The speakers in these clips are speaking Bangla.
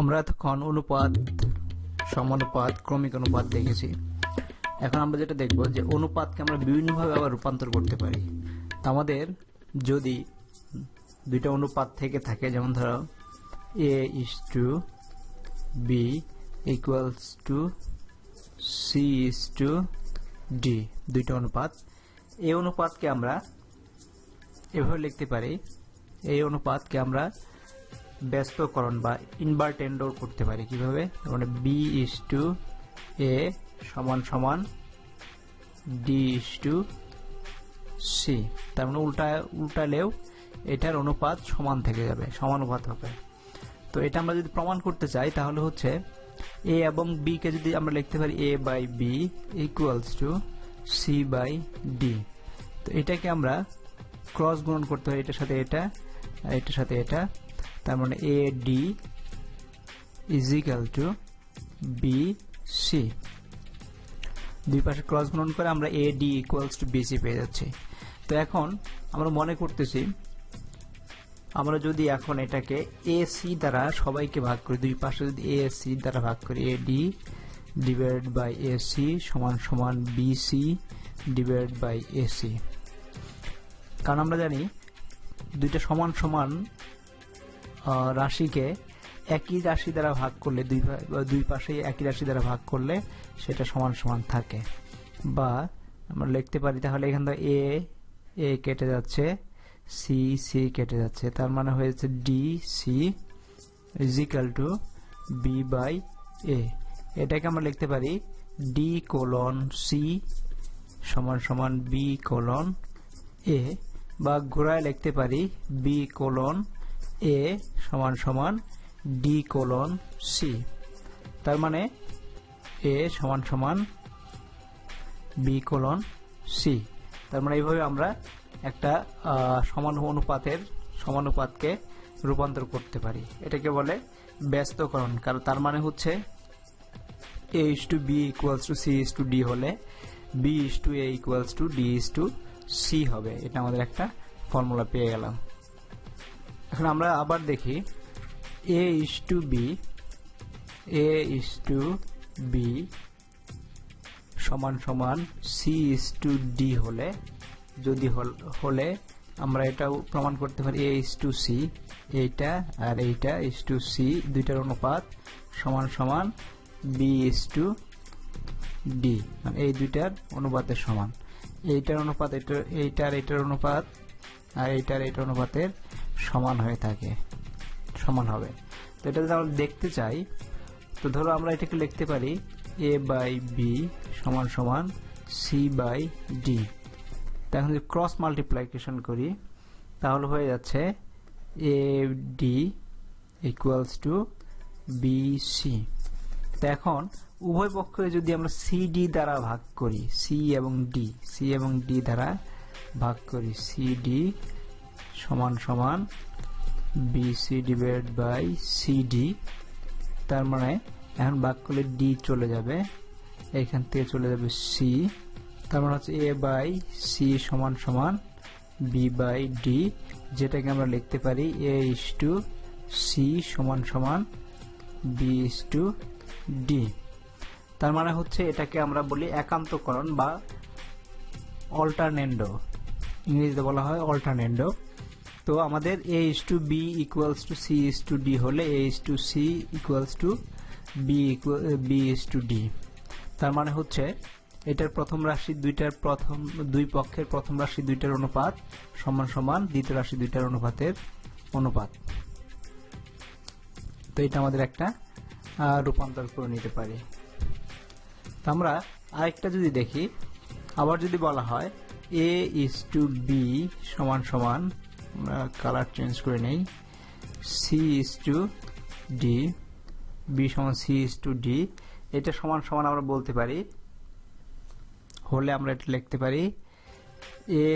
আমরা এতক্ষণ অনুপাত সমানুপাত, ক্রমিক অনুপাত দেখেছি। এখন আমরা যেটা দেখব যে অনুপাতকে আমরা বিভিন্নভাবে আবার রূপান্তর করতে পারি। তা আমাদের যদি দুইটা অনুপাত থেকে থাকে, যেমন ধরো A is to B equals to C is to D দুইটা অনুপাত। এই অনুপাতকে আমরা এভাবে লিখতে পারি। এই অনুপাতকে আমরা ব্যস্তকরণ বা ইনভার্টেন্ডর করতে পারি কীভাবে? মানে বি ইস টু এ সমান সমান ডি ইস টু সি তার মানে উল্টা, উল্টালেও এটার অনুপাত সমান থেকে যাবে সমানুপাত হবে। তো এটা আমরা যদি প্রমাণ করতে চাই, তাহলে হচ্ছে এ এবং বি কে যদি আমরা লিখতে পারি A by B equals to C by D তো এটাকে আমরা ক্রস গুণন করতে হয়, এটার সাথে এটা, এটার সাথে এটা। তার মানে A D is equal to B C দুই পাশে ক্রস গুণন করে আমরা A D equals to BC পেয়ে যাচ্ছি। তো এখন আমরা মনে করতেছি, আমরা যদি এখন এটাকে এ সি দ্বারা সবাইকে ভাগ করি, দুই পাশে যদি এ সি দ্বারা ভাগ করি A D divide by A C সমান সমান B C divide by A C কারণ আমরা জানি দুইটা সমান সমান রাশিকে একই রাশি দ্বারা ভাগ করলে দুই দুই পাশে একই রাশি দ্বারা ভাগ করলে সেটা সমান সমান থাকে। বা আমরা লিখতে পারি তাহলে এখান থেকে এ এ কেটে যাচ্ছে সি সি কেটে যাচ্ছে। তার মানে হয়েছে D C is equal to B by A এটাকে আমরা লিখতে পারি ডি কোলন সি সমান সমান বি কোলন এ বা ঘোড়ায় লিখতে পারি বি কোলন এ সমান সমান ডি কোলন সি তার মানে এ সমান সমান বি কোলন সি তার মানে এইভাবে আমরা একটা সমান অনুপাতের সমানুপাতকে রূপান্তর করতে পারি। এটাকে বলে ব্যস্তকরণ। কারণ তার মানে হচ্ছে A is to B equals to C is to D হলে B is to A equals to D is to C হবে। এটা আমাদের একটা ফর্মুলা পেয়ে গেলাম। এখন আমরা আবার দেখি। A is to B A is to B সমান সমান সি ইস টু ডি হলে, যদি হলে আমরা এটাও প্রমাণ করতে পারি। এ ইস টু সি এইটা আর এইটা ইস টু সি দুইটার অনুপাত সমান সমান বি ইস টু ডি মানে এই দুইটার অনুপাতের সমান। এইটার অনুপাত এটা এইটার এটার অনুপাত আর এইটার এইটার অনুপাতের সমান হয়ে থাকে, সমান হবে। তো এটা যদি আমরা দেখতে চাই, তো ধরো আমরা এটাকে লিখতে পারি এ বাই বি সমান সমান সি বাই ডি এখন যদি ক্রস মাল্টিপ্লাইকেশন করি, তাহলে হয়ে যাচ্ছে A D equals to B C তো এখন উভয় পক্ষে যদি আমরা সি ডি দ্বারা ভাগ করি সি এবং ডি সি এবং ডি দ্বারা ভাগ করি সি ডি সমান সমান B C divide by C D তার মানে এখন ভাগ করলে ডি চলে যাবে। এখান থেকে চলে যাবে সি তার মানে হচ্ছে এ বাই সি সমান সমান বি বাই ডি যেটাকে আমরা লিখতে পারি এ ইস টু সি সমান সমান বি ইস টু ডি তার মানে হচ্ছে এটাকে আমরা বলি একান্তকরণ বা অল্টারনেন্ডো ইংরেজিতে বলা হয় অল্টারনেন্ডো তো আমাদের A is to B equals to C is to D হলে A is to C equals to B B is to D তার মানে হচ্ছে এটার প্রথম রাশি দুইটার প্রথম, দুই পক্ষের প্রথম রাশি দুইটার অনুপাত সমান সমান দ্বিতীয় রাশি দুইটার অনুপাতের অনুপাত। তো এটা আমাদের একটা রূপান্তর করে নিতে পারি। তো আমরা আরেকটা যদি দেখি, আবার যদি বলা হয় এ ইস টু বি সমান সমান আমরা কালার চেঞ্জ করে নেই। C is to D B সমান সি ইস টু ডি এটা সমান সমান আমরা বলতে পারি। হলে আমরা এটা লিখতে পারি এ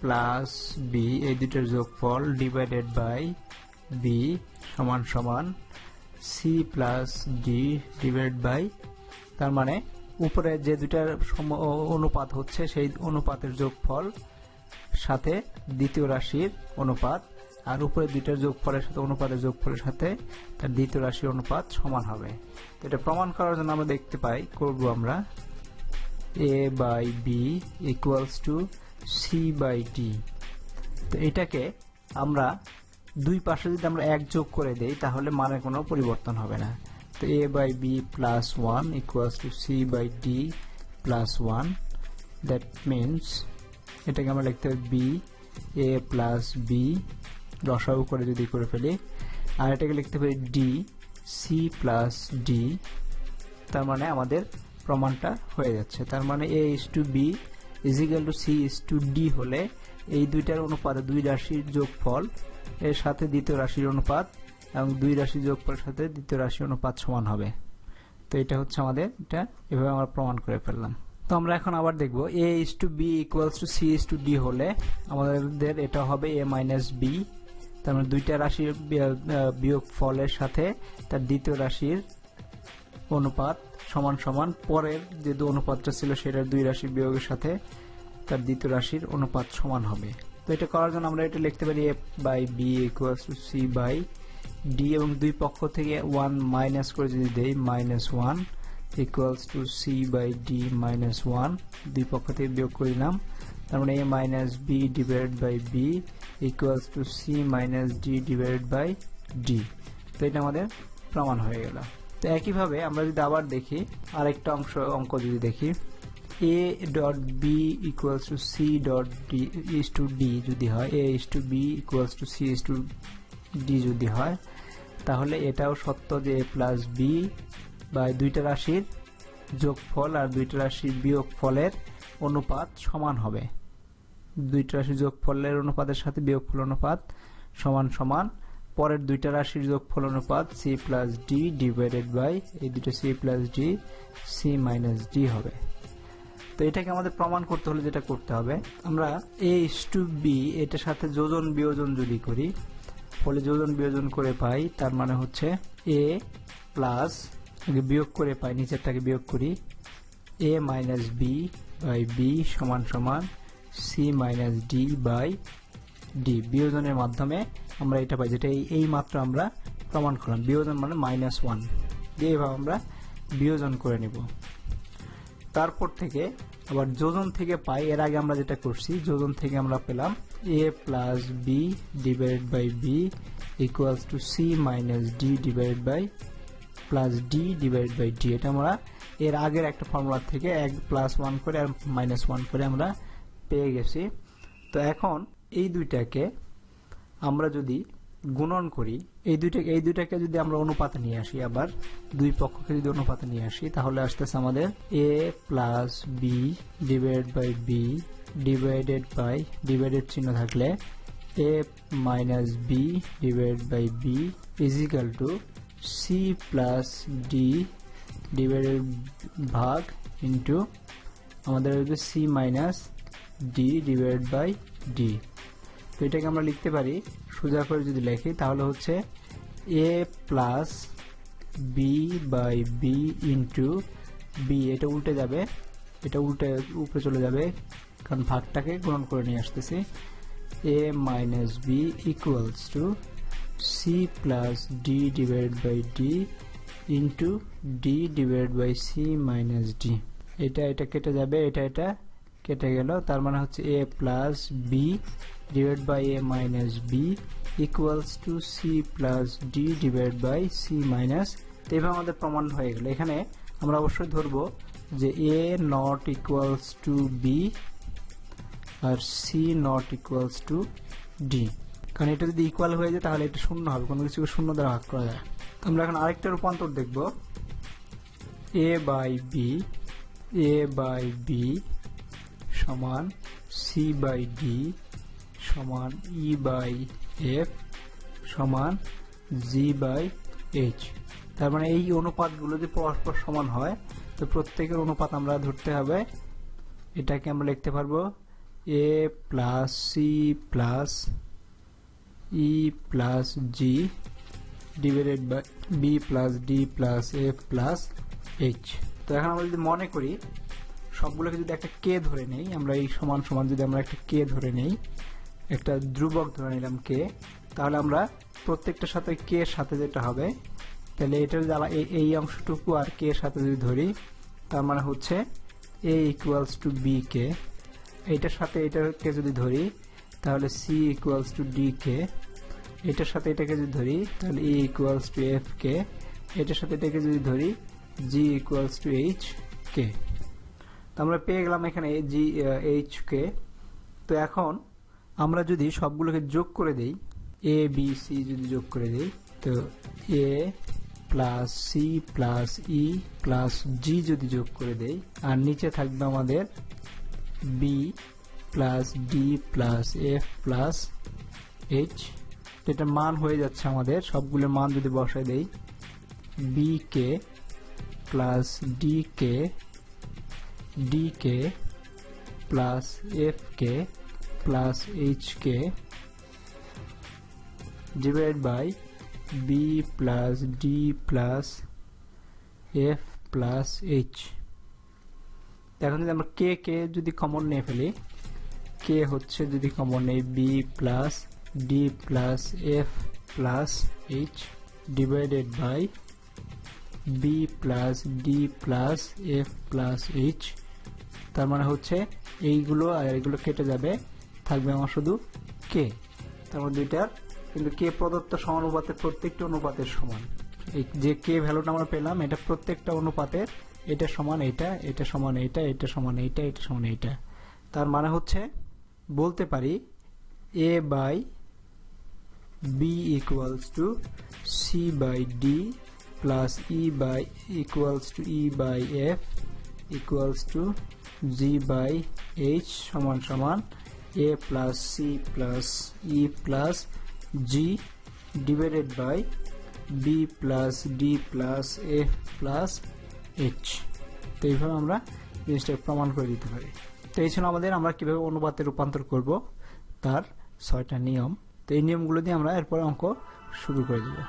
প্লাস বি এই দুটোর যোগফল ডিভাইডেড বাই বি সমান সমান C plus D divide by তার মানে উপরে যে দুটার অনুপাত হচ্ছে সেই অনুপাতের যোগফল সাথে দ্বিতীয় রাশির অনুপাত, আর উপরে দুইটার যোগফলের সাথে, অনুপাতের যোগফলের সাথে তার দ্বিতীয় রাশির অনুপাত সমান হবে। তো এটা প্রমাণ করার জন্য আমরা দেখতে পাই, করব আমরা A by B equals to C by D তো এটাকে আমরা দুই পাশে যদি আমরা এক যোগ করে দেই, তাহলে মানে কোনো পরিবর্তন হবে না। তো A by B plus one equals to C by D plus one that means এটাকে আমরা লিখতে হবে বি এ প্লাস বি রসাউ করে যদি করে ফেলি, আর এটাকে লিখতে পারি ডি সি প্লাস ডি তার মানে আমাদের প্রমাণটা হয়ে যাচ্ছে। তার মানে A is to B is equal to C is to D হলে এই দুইটার অনুপাতে দুই রাশির যোগফল, এর সাথে দ্বিতীয় রাশির অনুপাত এবং দুই রাশির যোগফলের সাথে দ্বিতীয় রাশির অনুপাত সমান হবে। তো এটা হচ্ছে আমাদের, এটা এভাবে আমরা প্রমাণ করে ফেললাম। তো আমরা এখন আবার দেখব A is to B equals to C is to D হলে আমাদের এটা হবে এ মাইনাস বি তার মানে দুইটা রাশির বিয়োগ ফলের সাথে তার দ্বিতীয় রাশির অনুপাত সমান সমান। পরের যে দু অনুপাতটা ছিল সেটার দুই রাশির বিয়োগের সাথে তার দ্বিতীয় রাশির অনুপাত সমান হবে। তো এটা করার জন্য আমরা এটা লিখতে পারি A by B equals to C by D এবং দুই পক্ষ থেকে ওয়ান মাইনাস করে যদি দেই minus one equals to C by D minus one দুই পক্ষ থেকে বিয়োগ করে দিলাম তার মানে A minus B divided by B equals to C minus D divided by D তো এটা আমাদের প্রমাণ হয়ে গেল। তো একইভাবে আমরা যদি আবার দেখি, আরেকটা অংশ, অঙ্ক যদি দেখি A dot B equals to C dot D is to D যদি হয় A is to B equals to C is to D যদি হয়, তাহলে এটাও সত্য যে এ প্লাস বি বা দুইটা রাশির যোগফল আর দুইটা রাশির বিয়োগ ফলের অনুপাত সমান হবে। দুইটা রাশির যোগফলের অনুপাতের সাথে বিয়োগফল অনুপাত সমান সমান। পরের দুইটা রাশির যোগফল অনুপাত C plus D divided by এই দুটো C plus D C minus D হবে। তো এটাকে আমাদের প্রমাণ করতে হলে যেটা করতে হবে, আমরা এ ইস টু বি এটার সাথে যোজন বিয়োজন যদি করি, ফলে যোজন বিয়োজন করে পাই, তার মানে হচ্ছে এ প্লাস বিয়োগ করে পাই নিচেরটাকে বিয়োগ করি। A minus B by B সমান সমান C minus D by D বিয়োজনের মাধ্যমে আমরা এটা পাই, যেটা এই মাত্র আমরা প্রমাণ করলাম। বিয়োজন মানে মাইনাস ওয়ান দিয়ে এভাবে আমরা বিয়োজন করে নেব। তারপর থেকে আবার যোজন থেকে পাই, এর আগে আমরা যেটা করছি, যোজন থেকে আমরা পেলাম A plus B divide by B equals to C minus D divide by plus D divide by D এটা আমরা এর আগের একটা ফর্মুলা থেকে এক প্লাস ওয়ান করে আর মাইনাস ওয়ান করে আমরা পেয়ে গেছি। তো এখন এই দুইটাকে আমরা যদি গুণন করি, এই দুইটাকে এই দুইটাকে যদি আমরা অনুপাতে নিয়ে আসি আবার, দুই পক্ষকে যদি অনুপাতে নিয়ে আসি, তাহলে আসতেছে আমাদের A plus B divided by B divided by divided চিহ্ন থাকলে A minus B divided by B is equal to C plus D divided ভাগ ইন্টু আমাদের হচ্ছে C minus D divided by D তো এটাকে আমরা লিখতে পারি, সোজা করে যদি লেখি, তাহলে হচ্ছে A plus B by B into B এটা উল্টে যাবে, এটা উল্টে উপরে চলে যাবে, কারণ ভাগটাকে গ্রহণ করে নিয়ে আসতেছি। A minus B equals to C plus D divide by D into D divide by C minus D এটা এটা কেটে যাবে, এটা এটা কেটে গেল। তার মানে হচ্ছে A plus B divide by A minus B equals to C plus D divide by C minus এভাবে আমাদের প্রমাণ হয়ে গেল। এখানে আমরা অবশ্যই ধরবো যে A not equals to B R C not equals to D কারণ এটা যদি ইকুয়াল হয়ে যায়, তাহলে এটা শূন্য হবে। কোনো কিছুকে শূন্য দ্বারা ভাগ করা যায় আমরা এখন আরেকটা রূপান্তর দেখব। A by B A by B সমান সি বাই ডি সমান ই বাই এফ সমান জি বাই এইচ তার মানে এই অনুপাতগুলো যে পরস্পর সমান হয়, তো প্রত্যেকের অনুপাত আমরা ধরতে হবে। এটাকে আমরা লিখতে পারব A plus C plus E plus G divided by B plus D plus F plus H তো এখন আমরা যদি মনে করি, সবগুলোকে যদি একটা কে ধরে নেই, আমরা এই সমান সমান যদি আমরা একটা কে ধরে নেই, একটা ধ্রুবক ধরে নিলাম কে তাহলে আমরা প্রত্যেকটার সাথে কে সাথে যেটা হবে, তাহলে এটার জ্বালা এই- এই অংশটুকু আর কে সাথে যদি ধরি, তার মানে হচ্ছে এ ইকুয়ালস টু বি কে এইটার সাথে এটাকে যদি ধরি তাহলে সি ইকুয়ালস টু ডি কে এটার সাথে এটাকে যদি ধরি, তাহলে ই ইকুয়ালস টু এফ কে এটার সাথে এটাকে যদি ধরি জি ইকুয়ালস টু এইচ কে তো আমরা পেয়ে গেলাম এখানে জি এইচ কে তো এখন আমরা যদি সবগুলোকে যোগ করে দেই এ বি সি যদি যোগ করে দেই, তো A plus C plus E plus G যদি যোগ করে দেই, আর নিচে থাকবে আমাদের B plus D plus F plus H এটা মান হয়ে যাচ্ছে আমাদের, সবগুলো মান যদি বসায় দেই বি কে প্লাস ডি কে ডি কে প্লাস এফ কে প্লাস এইচ কে divided by b plus d plus f plus h এখন যদি আমরা কে কে যদি কমন নিয়ে ফেলি কে হচ্ছে যদি কমন নেই B plus D plus F plus H divided by B plus D plus F plus H তার মানে হচ্ছে এইগুলো আর এইগুলো কেটে যাবে, থাকবে আমার শুধু কে তার মধ্যে দুইটার কিন্তু কে প্রদত্ত সমানুপাতে প্রত্যেকটা অনুপাতের সমান। এই যে কে ভ্যালুটা আমরা পেলাম, এটা প্রত্যেকটা অনুপাতের, এটা সমান এটা এটা সমান এটা এটা সমান এইটা, এটা সমান এইটা। তার মানে হচ্ছে বলতে পারি A by B equals to C by D plus E by equals to E by F equals to G by H সমান সমান A plus C plus E plus G divided by B plus D plus F plus H তো এইভাবে আমরা জিনিসটা প্রমাণ করে দিতে পারি। তো এই ছিল আমাদের, আমরা কীভাবে অনুপাতে রূপান্তর করব তার ছয়টা নিয়ম। তো এই নিয়মগুলো দিয়ে আমরা এরপর অঙ্ক শুরু করে দেবো।